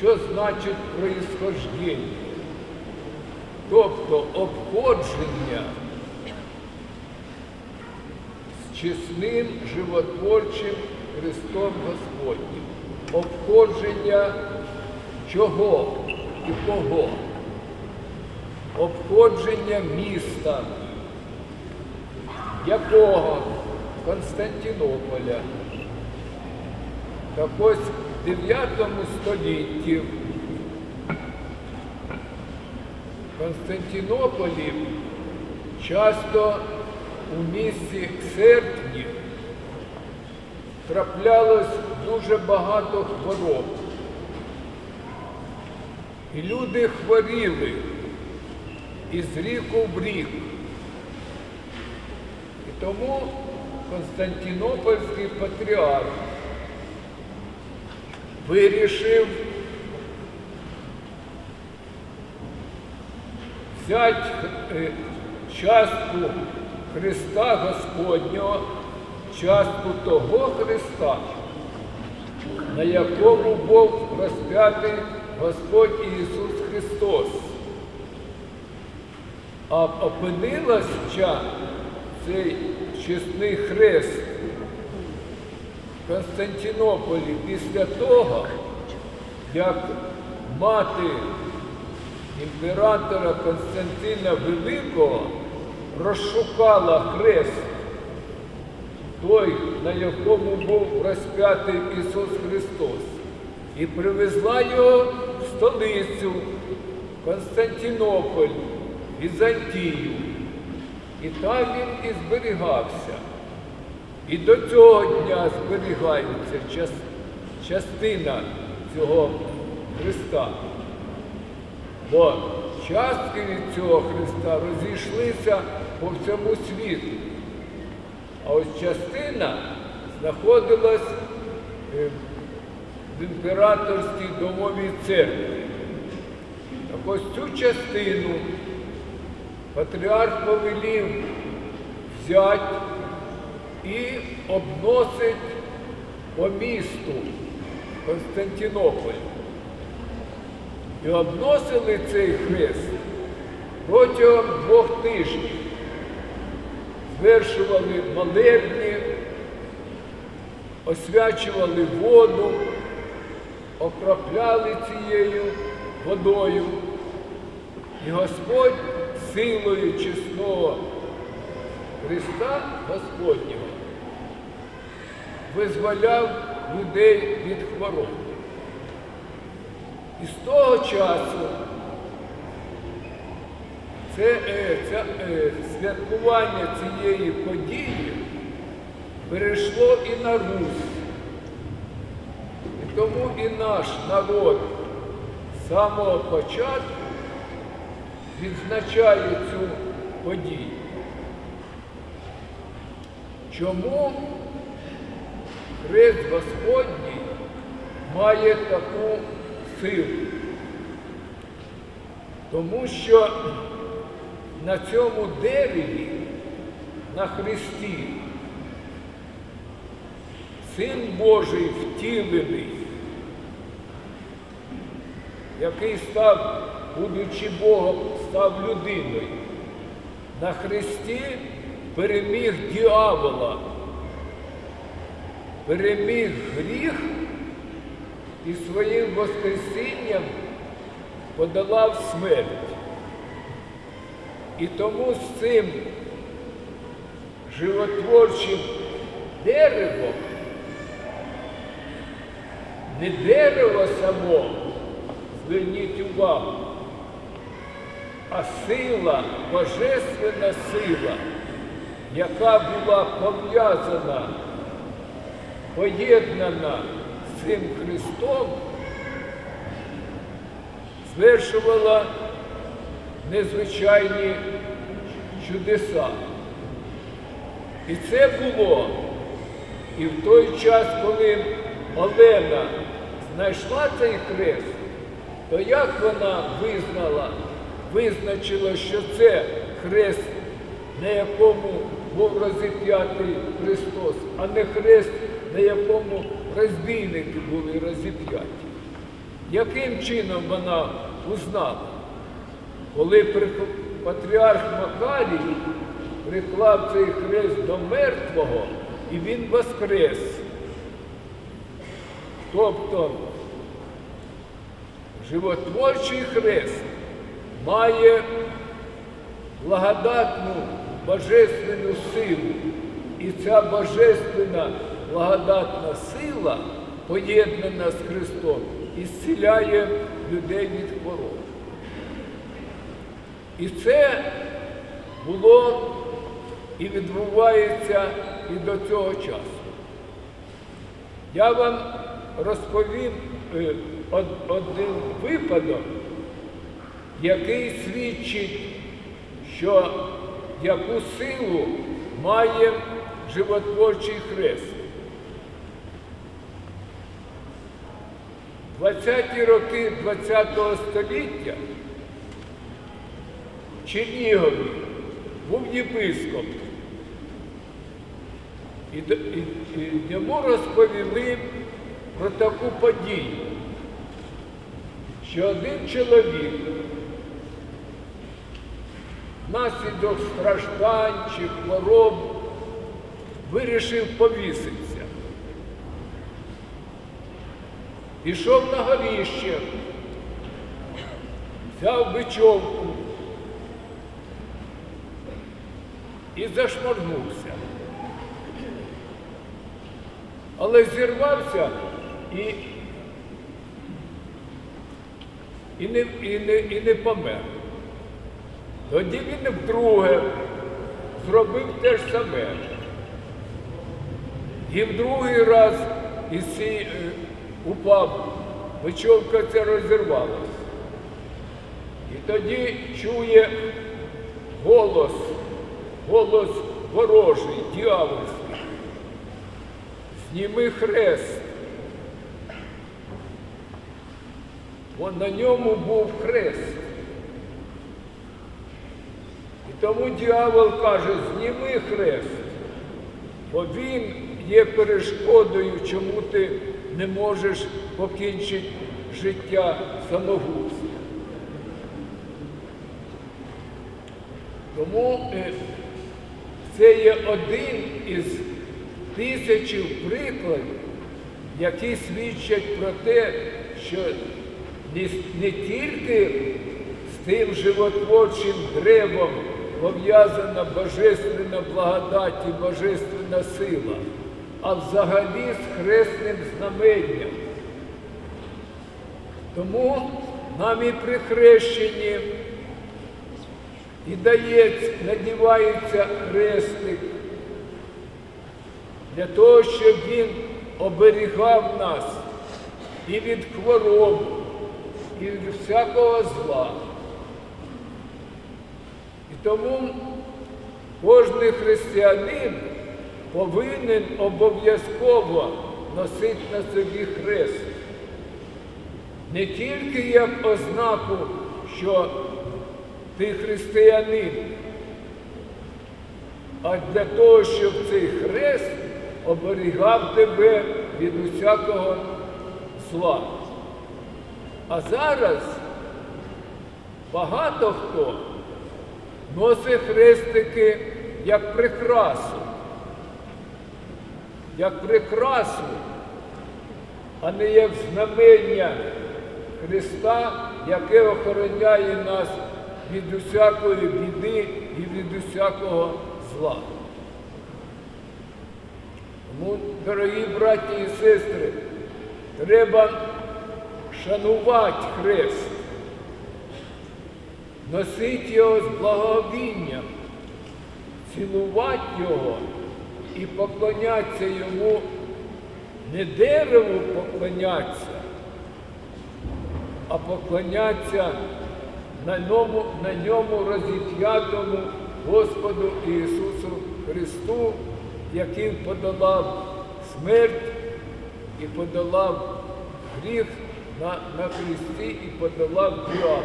що значить происхождення, тобто обходження з чесним животворчим Христом Господнім. Обходження чого і кого? Обходження міста. Якого? Константинополя. Так ось 9 столітті в Константинополі часто у місті Ксертні траплялось дуже багато хвороб. І люди хворіли із ріку в рік. І тому Константинопольський патріарх вирішив взяти е, частку Христа Господнього, частку того Христа, на якому був розп'ятий Господь Ісус Христос. А опинилась ця, цей чесний хрест Константинополі після того, як мати імператора Константина Великого розшукала хрест, той, на якому був розп'ятий Ісус Христос, і привезла його в столицю Константинополь, Візантію. І там він і зберігався. І до цього дня зберігається час- частина цього Христа. Бо частки від цього Христа розійшлися по всьому світу. А ось частина знаходилась е, в імператорській домовій церкві. Так ось цю частину патріарх повелів взяти і обносить по місту Константинополь. І обносили цей хрест протягом двох тижнів. Звершували молебні, освячували воду, окропляли цією водою. І Господь силою чесного Христа Господнього визволяв людей від хвороб. І з того часу це, це е, святкування цієї події перейшло і на Русь. І тому і наш народ з самого початку відзначає цю подію. Чому Хрест Господній має таку силу? Тому що на цьому дереві, на Христі, Син Божий втілений, який став, будучи Богом, став людиною, на Христі переміг діявола, переміг гріх і своїм Воскресінням подолав смерть. І тому з цим животворчим деревом не дерево само, зверніть увагу, а сила, божественна сила, яка була пов'язана, поєднана з цим Христом, звершувала незвичайні чудеса. І це було і в той час, коли Олена знайшла цей хрест, то як вона визнала, визначила, що це хрест, на якому був розіп'ятий Христос, а не хрест, на якому розбійники були розіп'яті. Яким чином вона узнала? Коли патріарх Макарій приклав цей хрест до мертвого, і він воскрес. Тобто животворчий хрест має благодатну божественну силу. І ця божественна благодатна сила, поєднана з Христом, ісціляє людей від хвороб. І це було і відбувається і до цього часу. Я вам розповім е, один випадок, який свідчить, що яку силу має животворчий хрест. 20-ті роки ХХ століття в Чернігові був єпископ. І, і, і йому розповіли про таку подію, що один чоловік внаслідок страждань чи хвороб вирішив повіситися. Пішов на горіще, взяв бичовку і зашморгнувся. Але зірвався і, і, не, і, не, і не помер. Тоді він вдруге зробив те ж саме. І в другий раз із ці, е, упав, бичовка ця розірвалась. І тоді чує голос, голос ворожий, дьявольський. Зніми хрест. Бо на ньому був хрест. І тому дьявол каже, зніми хрест, бо він є перешкодою, чому ти не можеш покінчити життя самогубством. Тому е, це є один із тисячі прикладів, які свідчать про те, що не тільки з тим животворчим древом пов'язана божественна благодать і божественна сила, а взагалі з хресним знаменням. Тому нам і при хрещенні і дається, надівається хрестик для того, щоб він оберігав нас і від хвороб, і від всякого зла. І тому кожен християнин повинен обов'язково носити на собі хрест. Не тільки як ознаку, що ти християнин, а для того, щоб цей хрест оберігав тебе від усякого зла. А зараз багато хто носить хрестики як прикрасу, як прикрасу, а не як знамення Христа, яке охороняє нас від усякої біди і від усякого зла. Тому, дорогі браті і сестри, треба шанувати хрест, носити його з благовінням, цілувати його і поклонятися йому, не дереву поклонятися, а поклонятися на ньому, на ньому розіп'ятому Господу Ісусу Христу, який подолав смерть і подолав гріх на, на Христі і подолав дьявола.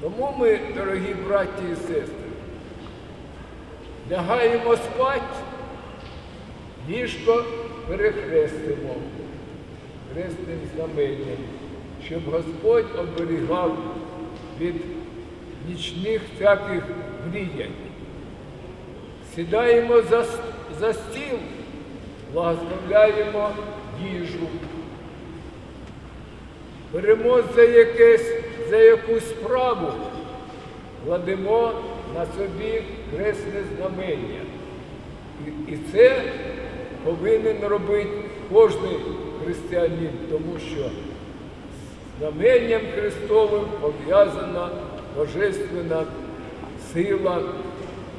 Тому ми, дорогі браті і сестри, лягаємо спать, ліжко перехрестимо. хресним знаменням, щоб Господь оберігав від нічних всяких мріянь. Сідаємо за, за стіл, благословляємо їжу. Беремо за якесь, за якусь справу, кладемо на собі хресне знамення. І, і це повинен робити кожен християнин, тому що знаменням Христовим пов'язана божественна сила,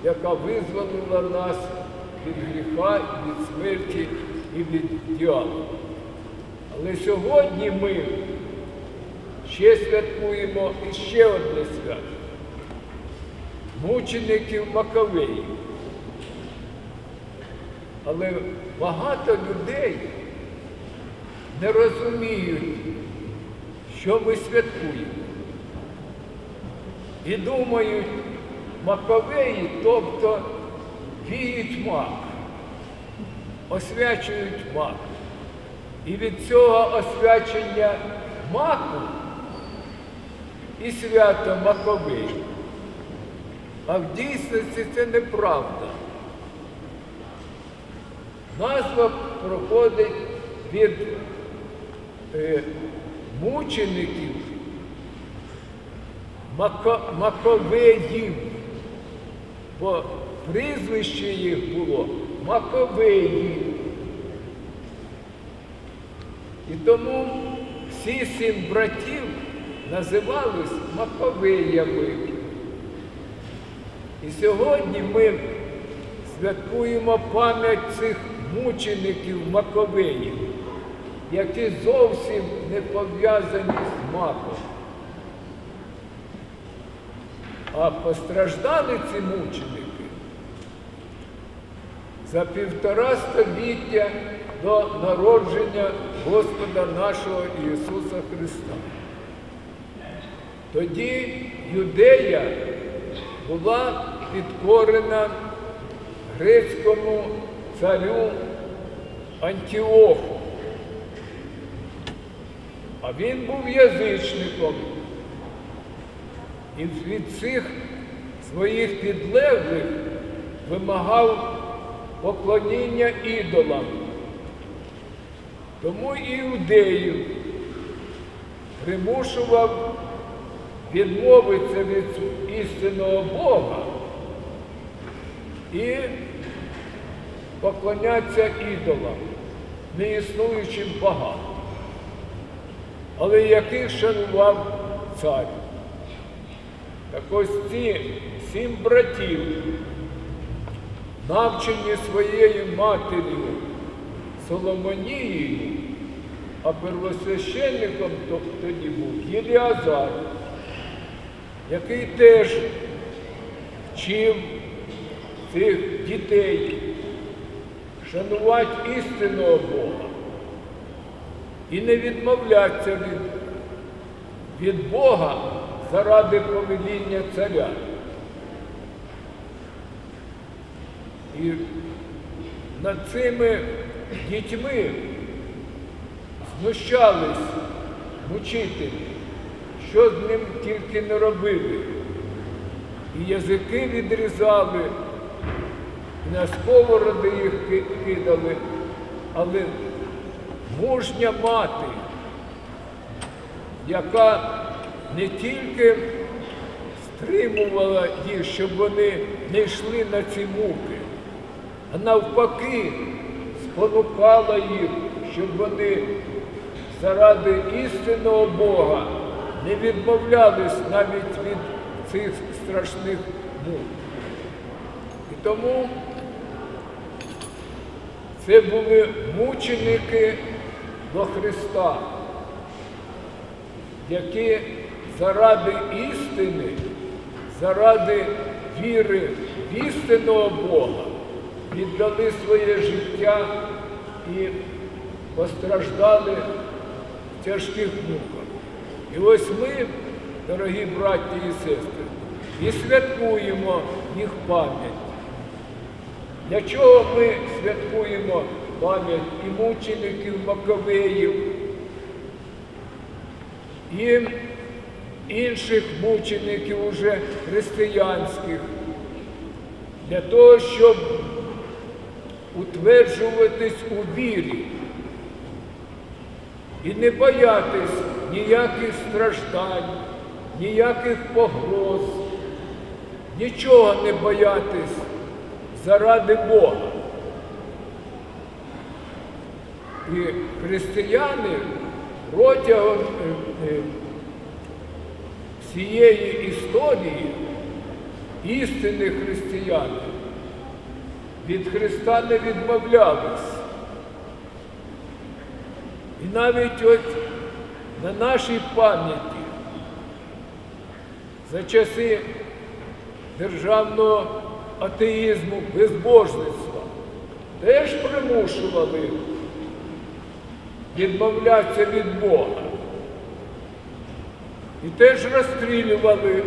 яка визволила нас від гріха, від смерті і від діалу. Але сьогодні ми ще святкуємо іще одне свято мучеників Маковеїв. Але багато людей не розуміють, що ми святкуємо. І думають, Маковеї, тобто віють мак, освячують мак. І від цього освячення маку і свято Маковеїв. А в дійсності це неправда. Назва проходить від е, мучеників Мако, Маковеїв, бо прізвище їх було Маковеї. І тому всі сім братів називались Маковеями. І сьогодні ми святкуємо пам'ять цих мучеників Маковеїв, які зовсім не пов'язані з маком. А постраждали ці мученики за півтора століття до народження Господа нашого Ісуса Христа. Тоді юдея була підкорена грецькому царю Антіоху. А він був язичником. І від цих своїх підлеглих вимагав поклоніння ідолам. Тому і іудеїв примушував відмовитися від істинного Бога і поклонятися ідолам, неіснуючим богам, але яких шанував цар. Так ось ці сім братів, навчені своєю матір'ю Соломонією, а первосвященником то- тоді був Єліазар, який теж вчив цих дітей шанувати істинного Бога і не відмовлятися від, від Бога заради повеління царя. І над цими дітьми знущались мучителі, що з ним тільки не робили. І язики відрізали, на сковороди їх кидали, але мужня мати, яка не тільки стримувала їх, щоб вони не йшли на ці муки, а навпаки спонукала їх, щоб вони заради істинного Бога не відмовлялись навіть від цих страшних мук. І тому це були мученики до Христа, які заради істини, заради віри в істинного Бога віддали своє життя і постраждали в тяжких муках. І ось ми, дорогі браті і сестри, і святкуємо їх пам'ять. Для чого ми святкуємо пам'ять і мучеників Маковеїв, і інших мучеників уже християнських, для того, щоб утверджуватись у вірі і не боятись ніяких страждань, ніяких погроз, нічого не боятись заради Бога. І християни протягом е, е, всієї історії істинні християни від Христа не відмовлялись. І навіть от на нашій пам'яті за часи державного атеїзму, безбожництва теж примушували відмовлятися від Бога. І теж розстрілювали.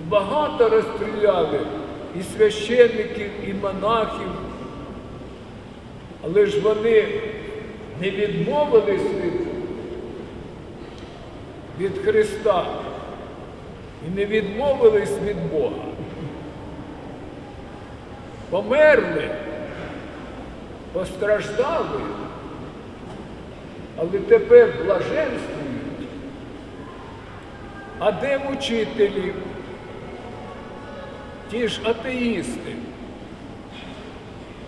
І багато розстріляли і священників, і монахів. Але ж вони не відмовились від, від Христа і не відмовились від Бога. Померли, постраждали, але тепер блаженствують. А де мучителі? Ті ж атеїсти,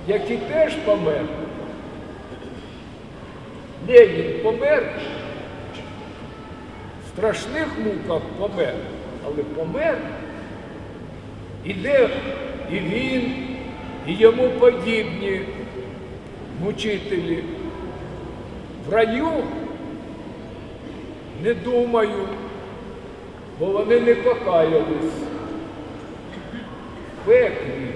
які теж померли. Ленін помер, страшних муках помер, але помер. І де і він, і йому подібні мучителі. В раю не думаю, бо вони не покаялись. Пеклі.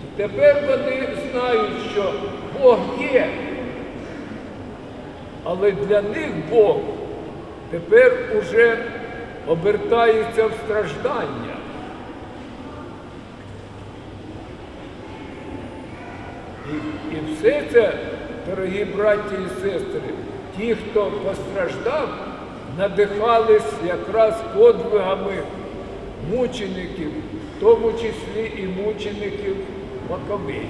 І тепер вони знають, що Бог є. Але для них Бог тепер уже обертається в страждання. І, і все це, дорогі браті і сестри, ті, хто постраждав, надихались якраз подвигами мучеників, в тому числі і мучеників Маковеїв.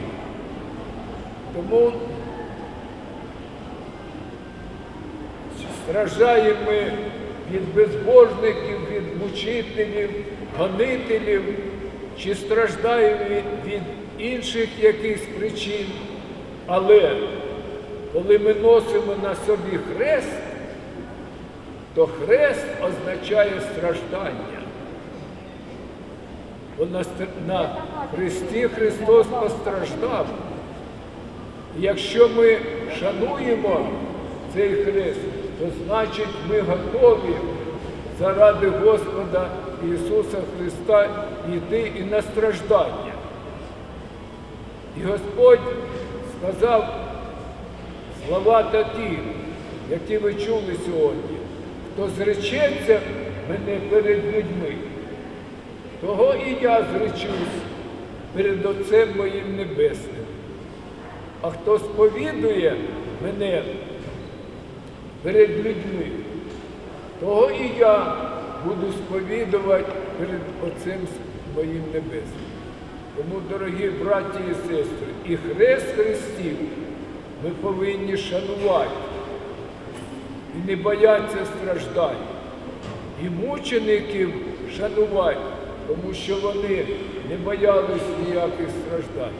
Тому страждаємо ми від безбожників, від мучителів, гонителів, чи страждаємо від- від інших якихось причин. Але коли ми носимо на собі хрест, то хрест означає страждання. Бо на, на Христі Христос постраждав. І Якщо ми шануємо цей хрест, то значить ми готові заради Господа Ісуса Христа йти і на страждання. І Господь сказав слова такі, які ви чули сьогодні. Хто зречеться мене перед людьми, того і я зречусь перед Отцем моїм Небесним. А хто сповідує мене перед людьми, того і я буду сповідувати перед Отцем моїм Небесним. Тому, дорогі браті і сестри, і хрест Христів ми повинні шанувати і не боятися страждань, і мучеників шанувати, тому що вони не боялись ніяких страждань,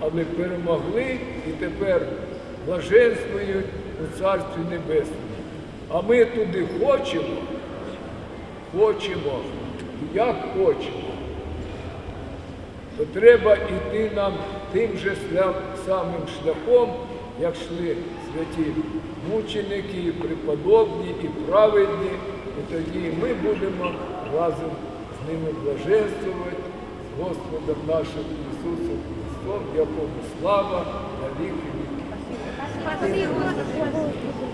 але перемогли і тепер блаженствують у Царстві Небесному. А ми туди хочемо, хочемо, як хочемо. То треба йти нам тим же самим шляхом, як йшли святі мученики, і преподобні, і праведні, і тоді ми будемо разом з ними блаженствувати з Господом нашим Ісусом Христом, якому слава на віки Спасибо.